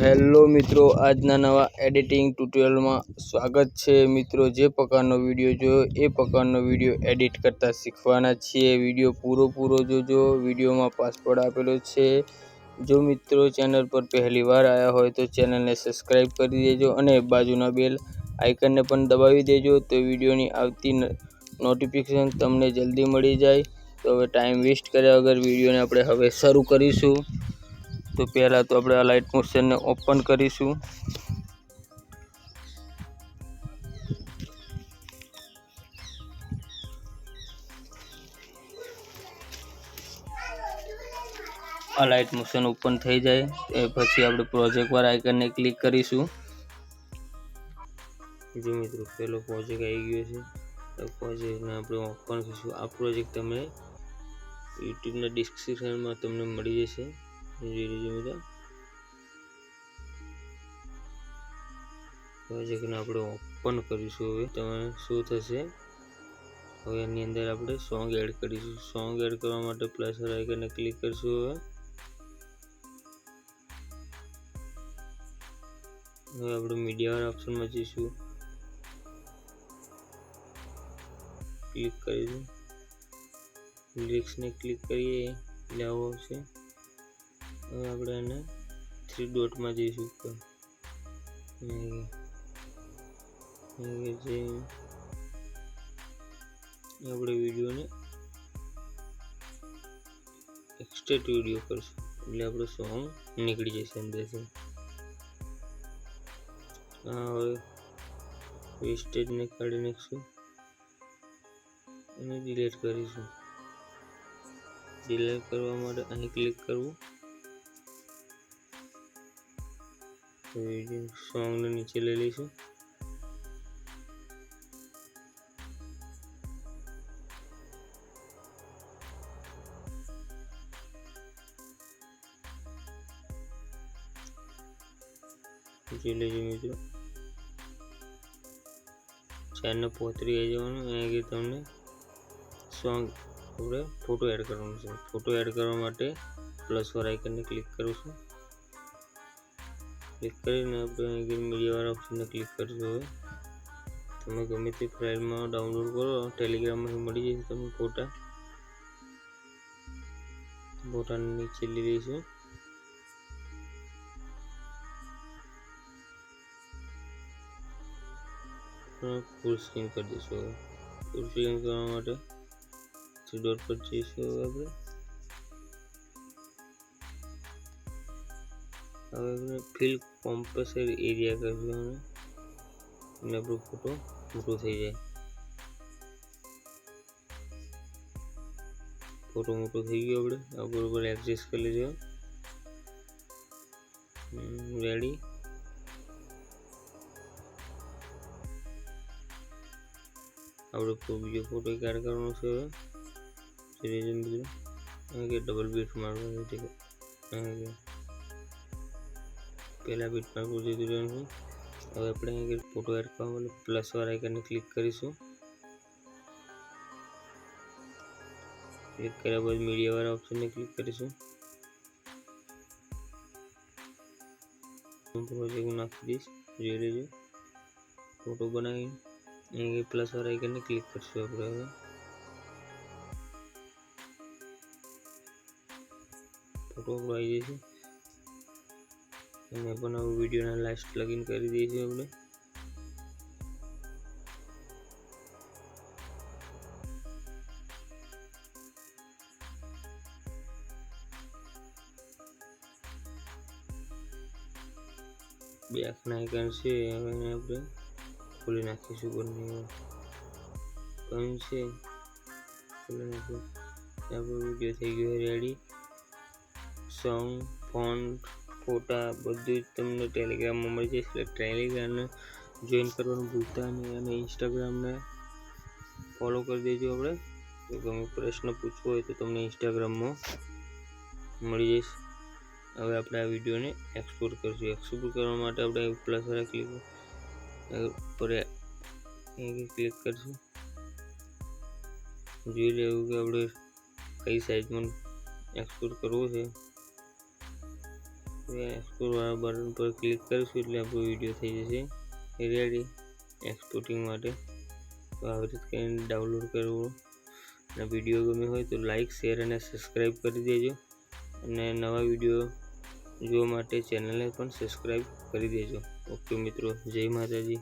Hello મિત્રો, આજના નવા એડિટિંગ ટ્યુટોરિયલમાં સ્વાગત છે. મિત્રો, જે પ્રકારનો વીડિયો જોયો એ પ્રકારનો વીડિયો એડિટ કરતા શીખવાના છીએ. વીડિયો પૂરો પૂરો જોજો. વિડીયોમાં પાસવર્ડ આપેલો છે. જો મિત્રો ચેનલ પર પહેલી વાર આવ્યા હોય તો ચેનલને સબસ્ક્રાઈબ કરી દેજો અને બાજુના બેલ આઇકનને પણ દબાવી દેજો તો વિડીયોની આવતી નોટિફિકેશન તમને જલ્દી મળી જાય. તો હવે ટાઈમ વેસ્ટ કર્યા વગર વિડીયોને આપણે હવે શરૂ કરીશું. તો પહેલાં તો આપણે આ લાઇટ મોશનને ઓપન કરીશું. આ લાઇટ મોશન ઓપન થઈ જાય. એ પછી આપણે પ્રોજેક્ટ વાર આઇકનને ક્લિક કરીશું. જો મિત્રો પેલો પ્રોજેક્ટ આવી ગયો છે. પ્રોજેક્ટને આપણે ઓપન કરીશું. આ પ્રોજેક્ટ તમે યુટ્યુબના ડિસ્ક્રિપ્શનમાં તમને મળી જશે. જોઈ પ્રોજેક્ટને આપણે ઓપન કરીશું હવે તમે શું થશે હવે એની અંદર આપણે સોંગ એડ કરીશું સોંગ એડ કરવા માટે પ્લસ આઇકનને ક્લિક કરીશું હવે હવે આપણે મીડિયાવાળા ઓપ્શનમાં જઈશું ક્લિક કરીશું લિરિક્સને ક્લિક કરીએ એટલે આવો આવશે હવે આપણે એને થ્રી ડોટમાં જઈશું ઉપર જે આપણે વિડીયોને એક્સટેટ વીડિયો કરશું. એટલે આપણો સોંગ નીકળી જશે અંદરથી હા, હવે વેસ્ટેજને કાઢી નાખીશું. અને ડિલેટ કરીશું. ડિલેટ કરવા માટે અહીં ક્લિક કરવું. સોંગને નીચે લઈ લઈશું. જોઈ લેજો મિત્રો. ચેનલ પોતરી આવી જવાનું. અહીંયા આગળ તમને સોંગ આપણે ફોટો એડ કરવાનો છે. ફોટો એડ કરવા માટે પ્લસ વાર આઇકનને ક્લિક કરું છું. ક્લિક કરીને આપણે અહીં મીડિયાવાળા ઓપ્શનને ક્લિક હવે. તમે ગમે તે ફાઇલમાં ડાઉનલોડ કરો ટેલિગ્રામમાંથી મળી જશે તમને ફોટા. ફોટાની નીચે લઈ લઈશું ફૂલ સ્ક્રીન કરી દઈશું ફૂલ સ્ક્રીન કરવા માટે થ્રી પર જઈશું આપણે. હવે આપણે ફિલ કોમ્પસરી એરિયા કરીશું અને આપણો ફોટો મોટો થઈ જાય. ફોટો મોટો થઈ ગયો આપણે. આ બરોબર એડજસ્ટ કરી લેજો. રેડી આપણે બીજો ફોટો એડ કરવાનો છે હવે. બીજું કે ડબલ બીટ મારવાનું છે પહેલા બીટ મારવું પૂરતી રહેવાનું હવે આપણે અહીં ફોટો એડ કરવા માટે પ્લસ વાળા આઇકનને ક્લિક કરીશું. ક્લિક કર્યા બાદ મીડિયાવાળા ઓપ્શનને ક્લિક કરીશું. પ્રોજેક્ટ નાખી દઈશ, જોઈ લેજો. ફોટો બનાવી અહીં પ્લસ વાળા આઇકનને ક્લિક કરીશું આપણે હવે. ફોટો આપણો આવી જશે. એને પણ હવે વિડીયોના લાસ્ટ લગીન કરી દઈશું આપણે. બે આંખના આઇકન છે, હવે એને આપણે ખોલી નાખીશું બંને. કયું છે? ખોલી નાખીશું. આપણો વીડિયો થઈ ગયો રેડી સોંગ ફોન્ટ ફોટા બધું જ તમને ટેલિગ્રામમાં મળી જશે. એટલે ટેલિગ્રામને જોઈન કરવાનું ભૂલતા નહીં અને ઇન્સ્ટાગ્રામને ફોલો કરી દેજો આપણે. તો ગમે પ્રશ્ન પૂછવો હોય તો તમને ઇન્સ્ટાગ્રામમાં મળી જશે. હવે આપણે આ વિડીયોને એક્સપોર્ટ કરીશું. એક્સપોર્ટ કરવા માટે આપણે પ્લસ વાળા ક્લિક પર ક્લિક કરીશું. જોઈ લેવું કે આપણે કઈ સાઇઝમાં એક્સપોર્ટ કરવું છે. એક્સપોર્ટવાળા બટન પર ક્લિક કરીશું એટલે આપણો વીડિયો થઈ જશે. રેડી એક્સપોર્ટિંગ માટે. તો આવી રીતે કરીને ડાઉનલોડ કરવું. અને વીડિયો ગમ્યો હોય તો લાઇક શેર અને સબસ્ક્રાઈબ કરી દેજો. અને નવા વીડિયો જોવા માટે ચેનલને પણ સબસ્ક્રાઈબ કરી દેજો. ઓકે મિત્રો, જય માતાજી.